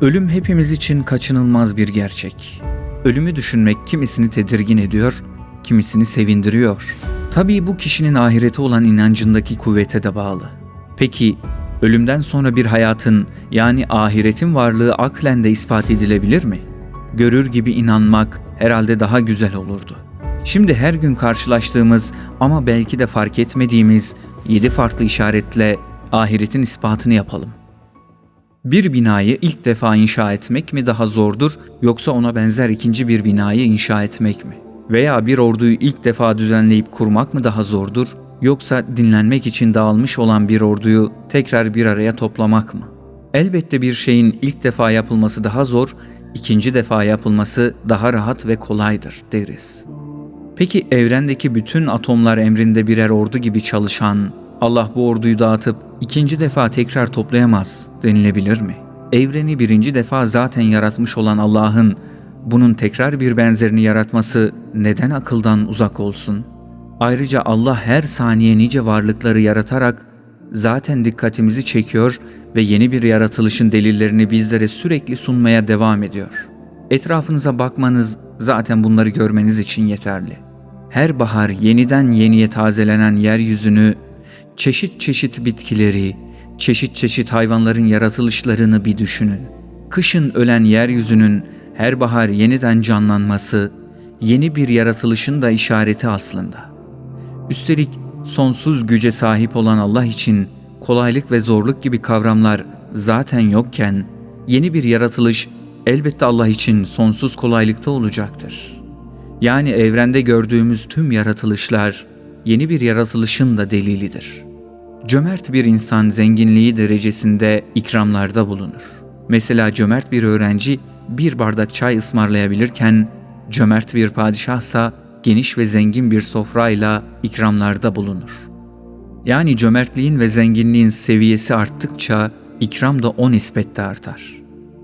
Ölüm hepimiz için kaçınılmaz bir gerçek. Ölümü düşünmek kimisini tedirgin ediyor, kimisini sevindiriyor. Tabii bu kişinin ahirete olan inancındaki kuvvete de bağlı. Peki ölümden sonra bir hayatın yani ahiretin varlığı aklen de ispat edilebilir mi? Görür gibi inanmak herhalde daha güzel olurdu. Şimdi her gün karşılaştığımız ama belki de fark etmediğimiz yedi farklı işaretle ahiretin ispatını yapalım. Bir binayı ilk defa inşa etmek mi daha zordur yoksa ona benzer ikinci bir binayı inşa etmek mi? Veya bir orduyu ilk defa düzenleyip kurmak mı daha zordur yoksa dinlenmek için dağılmış olan bir orduyu tekrar bir araya toplamak mı? Elbette bir şeyin ilk defa yapılması daha zor, ikinci defa yapılması daha rahat ve kolaydır deriz. Peki evrendeki bütün atomlar emrinde birer ordu gibi çalışan, Allah bu orduyu dağıtıp ikinci defa tekrar toplayamaz denilebilir mi? Evreni birinci defa zaten yaratmış olan Allah'ın bunun tekrar bir benzerini yaratması neden akıldan uzak olsun? Ayrıca Allah her saniye nice varlıkları yaratarak zaten dikkatimizi çekiyor ve yeni bir yaratılışın delillerini bizlere sürekli sunmaya devam ediyor. Etrafınıza bakmanız zaten bunları görmeniz için yeterli. Her bahar yeniden yeniye tazelenen yeryüzünü, çeşit çeşit bitkileri, çeşit çeşit hayvanların yaratılışlarını bir düşünün. Kışın ölen yeryüzünün her bahar yeniden canlanması, yeni bir yaratılışın da işareti aslında. Üstelik sonsuz güce sahip olan Allah için kolaylık ve zorluk gibi kavramlar zaten yokken yeni bir yaratılış elbette Allah için sonsuz kolaylıkta olacaktır. Yani evrende gördüğümüz tüm yaratılışlar yeni bir yaratılışın da delilidir. Cömert bir insan zenginliği derecesinde ikramlarda bulunur. Mesela cömert bir öğrenci bir bardak çay ısmarlayabilirken cömert bir padişahsa geniş ve zengin bir sofrayla ikramlarda bulunur. Yani cömertliğin ve zenginliğin seviyesi arttıkça ikram da o nispette artar.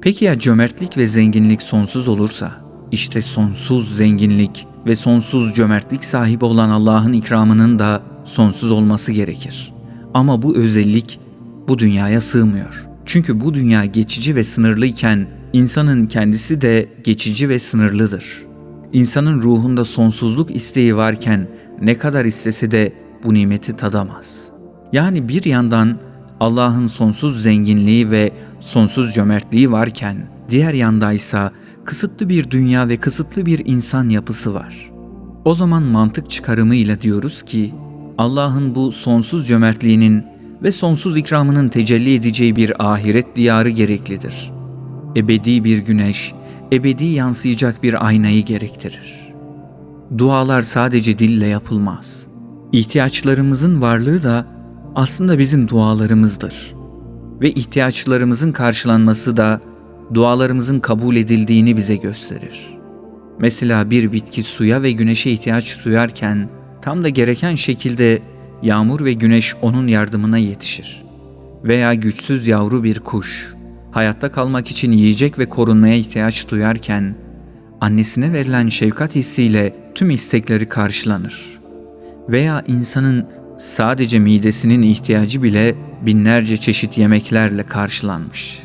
Peki ya cömertlik ve zenginlik sonsuz olursa? İşte sonsuz zenginlik ve sonsuz cömertlik sahibi olan Allah'ın ikramının da sonsuz olması gerekir. Ama bu özellik bu dünyaya sığmıyor. Çünkü bu dünya geçici ve sınırlıyken insanın kendisi de geçici ve sınırlıdır. İnsanın ruhunda sonsuzluk isteği varken ne kadar istese de bu nimeti tadamaz. Yani bir yandan Allah'ın sonsuz zenginliği ve sonsuz cömertliği varken diğer yandaysa kısıtlı bir dünya ve kısıtlı bir insan yapısı var. O zaman mantık çıkarımıyla diyoruz ki Allah'ın bu sonsuz cömertliğinin ve sonsuz ikramının tecelli edeceği bir ahiret diyarı gereklidir. Ebedi bir güneş, ebedi yansıyacak bir aynayı gerektirir. Dualar sadece dille yapılmaz. İhtiyaçlarımızın varlığı da aslında bizim dualarımızdır. Ve ihtiyaçlarımızın karşılanması da dualarımızın kabul edildiğini bize gösterir. Mesela bir bitki suya ve güneşe ihtiyaç duyarken tam da gereken şekilde yağmur ve güneş onun yardımına yetişir. Veya güçsüz yavru bir kuş hayatta kalmak için yiyecek ve korunmaya ihtiyaç duyarken annesine verilen şefkat hissiyle tüm istekleri karşılanır. Veya insanın sadece midesinin ihtiyacı bile binlerce çeşit yemeklerle karşılanmış.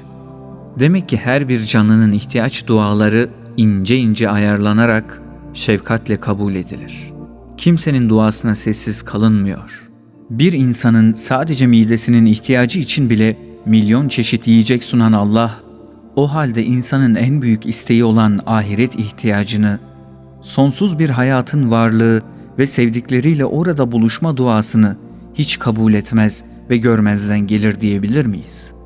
Demek ki her bir canlının ihtiyaç duaları ince ince ayarlanarak şefkatle kabul edilir. Kimsenin duasına sessiz kalınmıyor. Bir insanın sadece midesinin ihtiyacı için bile milyon çeşit yiyecek sunan Allah, o halde insanın en büyük isteği olan ahiret ihtiyacını, sonsuz bir hayatın varlığı ve sevdikleriyle orada buluşma duasını hiç kabul etmez ve görmezden gelir diyebilir miyiz?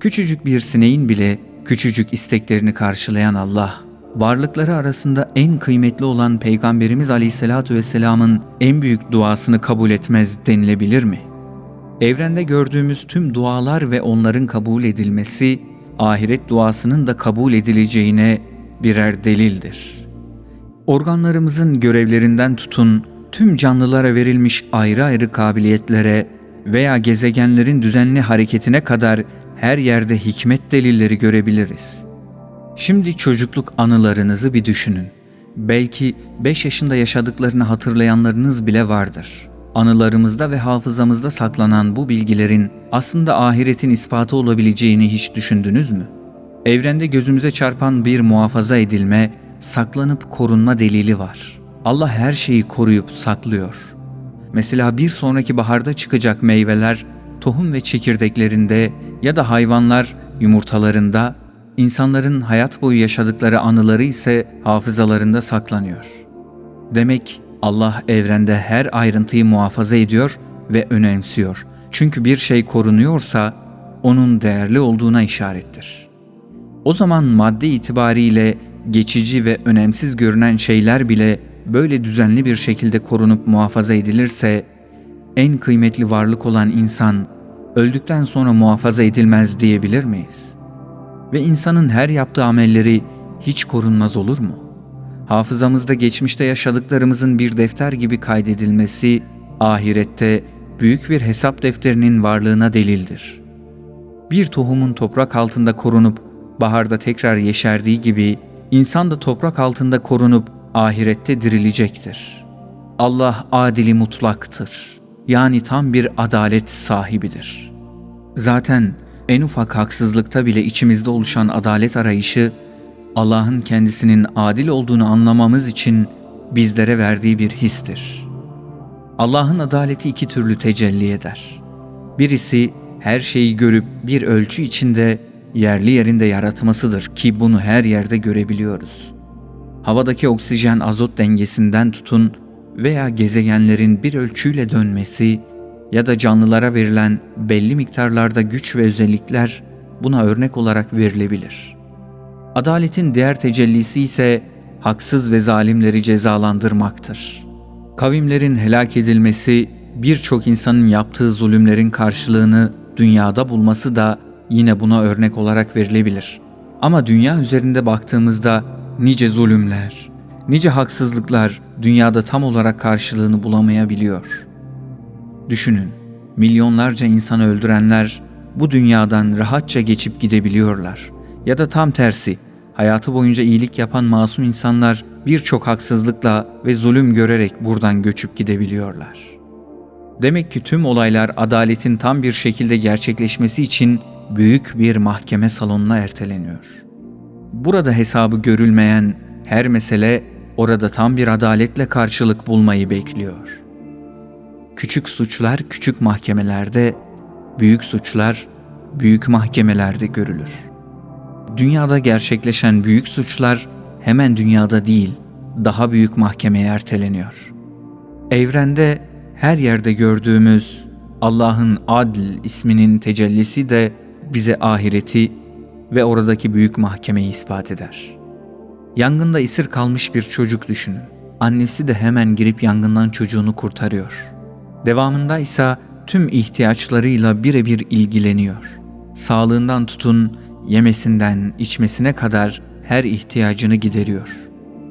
Küçücük bir sineğin bile küçücük isteklerini karşılayan Allah, varlıkları arasında en kıymetli olan Peygamberimiz Aleyhisselatü Vesselam'ın en büyük duasını kabul etmez denilebilir mi? Evrende gördüğümüz tüm dualar ve onların kabul edilmesi, ahiret duasının da kabul edileceğine birer delildir. Organlarımızın görevlerinden tutun, tüm canlılara verilmiş ayrı ayrı kabiliyetlere veya gezegenlerin düzenli hareketine kadar her yerde hikmet delilleri görebiliriz. Şimdi çocukluk anılarınızı bir düşünün. Belki 5 yaşında yaşadıklarını hatırlayanlarınız bile vardır. Anılarımızda ve hafızamızda saklanan bu bilgilerin aslında ahiretin ispatı olabileceğini hiç düşündünüz mü? Evrende gözümüze çarpan bir muhafaza edilme, saklanıp korunma delili var. Allah her şeyi koruyup saklıyor. Mesela bir sonraki baharda çıkacak meyveler tohum ve çekirdeklerinde ya da hayvanlar yumurtalarında, insanların hayat boyu yaşadıkları anıları ise hafızalarında saklanıyor. Demek Allah evrende her ayrıntıyı muhafaza ediyor ve önemsiyor. Çünkü bir şey korunuyorsa onun değerli olduğuna işarettir. O zaman madde itibariyle geçici ve önemsiz görünen şeyler bile böyle düzenli bir şekilde korunup muhafaza edilirse en kıymetli varlık olan insan öldükten sonra muhafaza edilmez diyebilir miyiz? Ve insanın her yaptığı amelleri hiç korunmaz olur mu? Hafızamızda geçmişte yaşadıklarımızın bir defter gibi kaydedilmesi ahirette büyük bir hesap defterinin varlığına delildir. Bir tohumun toprak altında korunup baharda tekrar yeşerdiği gibi insan da toprak altında korunup ahirette dirilecektir. Allah adili mutlaktır. Yani tam bir adalet sahibidir. Zaten en ufak haksızlıkta bile içimizde oluşan adalet arayışı Allah'ın kendisinin adil olduğunu anlamamız için bizlere verdiği bir histir. Allah'ın adaleti iki türlü tecelli eder. Birisi her şeyi görüp bir ölçü içinde yerli yerinde yaratmasıdır ki bunu her yerde görebiliyoruz. Havadaki oksijen azot dengesinden tutun veya gezegenlerin bir ölçüyle dönmesi ya da canlılara verilen belli miktarlarda güç ve özellikler buna örnek olarak verilebilir. Adaletin diğer tecellisi ise haksız ve zalimleri cezalandırmaktır. Kavimlerin helak edilmesi, birçok insanın yaptığı zulümlerin karşılığını dünyada bulması da yine buna örnek olarak verilebilir. Ama dünya üzerinde baktığımızda nice zulümler, nice haksızlıklar dünyada tam olarak karşılığını bulamayabiliyor. Düşünün, milyonlarca insanı öldürenler bu dünyadan rahatça geçip gidebiliyorlar. Ya da tam tersi, hayatı boyunca iyilik yapan masum insanlar birçok haksızlıkla ve zulüm görerek buradan göçüp gidebiliyorlar. Demek ki tüm olaylar adaletin tam bir şekilde gerçekleşmesi için büyük bir mahkeme salonuna erteleniyor. Burada hesabı görülmeyen her mesele orada tam bir adaletle karşılık bulmayı bekliyor. Küçük suçlar küçük mahkemelerde, büyük suçlar büyük mahkemelerde görülür. Dünyada gerçekleşen büyük suçlar hemen dünyada değil, daha büyük mahkemeye erteleniyor. Evrende her yerde gördüğümüz Allah'ın Adl isminin tecellisi de bize ahireti ve oradaki büyük mahkemeyi ispat eder. Yangında esir kalmış bir çocuk düşünün. Annesi de hemen girip yangından çocuğunu kurtarıyor. Devamında ise tüm ihtiyaçlarıyla birebir ilgileniyor. Sağlığından tutun, yemesinden, içmesine kadar her ihtiyacını gideriyor.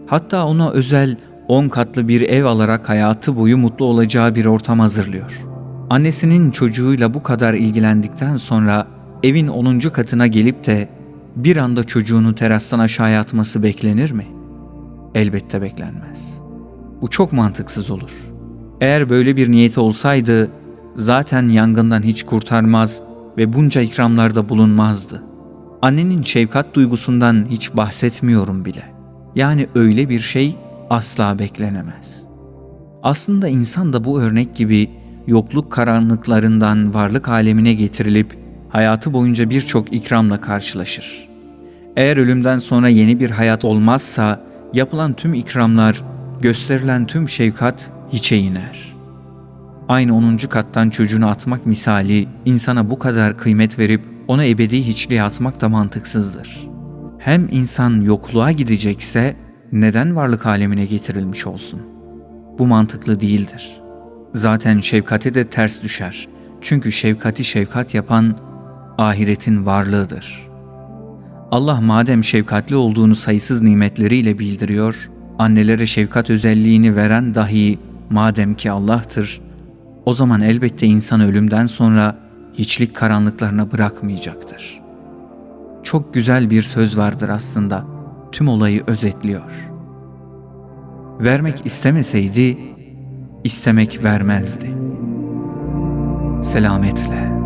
Hatta ona özel 10 katlı bir ev alarak hayatı boyu mutlu olacağı bir ortam hazırlıyor. Annesinin çocuğuyla bu kadar ilgilendikten sonra evin 10. katına gelip de bir anda çocuğunu terastan aşağıya atması beklenir mi? Elbette beklenmez. Bu çok mantıksız olur. Eğer böyle bir niyeti olsaydı zaten yangından hiç kurtarmaz ve bunca ikramlarda bulunmazdı. Annenin şefkat duygusundan hiç bahsetmiyorum bile. Yani öyle bir şey asla beklenemez. Aslında insan da bu örnek gibi yokluk karanlıklarından varlık alemine getirilip hayatı boyunca birçok ikramla karşılaşır. Eğer ölümden sonra yeni bir hayat olmazsa yapılan tüm ikramlar, gösterilen tüm şefkat hiçe iner. Aynı 10. kattan çocuğunu atmak misali insana bu kadar kıymet verip ona ebedi hiçliğe atmak da mantıksızdır. Hem insan yokluğa gidecekse neden varlık alemine getirilmiş olsun? Bu mantıklı değildir. Zaten şefkate de ters düşer. Çünkü şefkati şefkat yapan ahiretin varlığıdır. Allah madem şefkatli olduğunu sayısız nimetleriyle bildiriyor, annelere şefkat özelliğini veren dahi madem ki Allah'tır, o zaman elbette insan ölümden sonra hiçlik karanlıklarına bırakmayacaktır. Çok güzel bir söz vardır aslında, tüm olayı özetliyor. Vermek istemeseydi, istemek vermezdi. Selametle.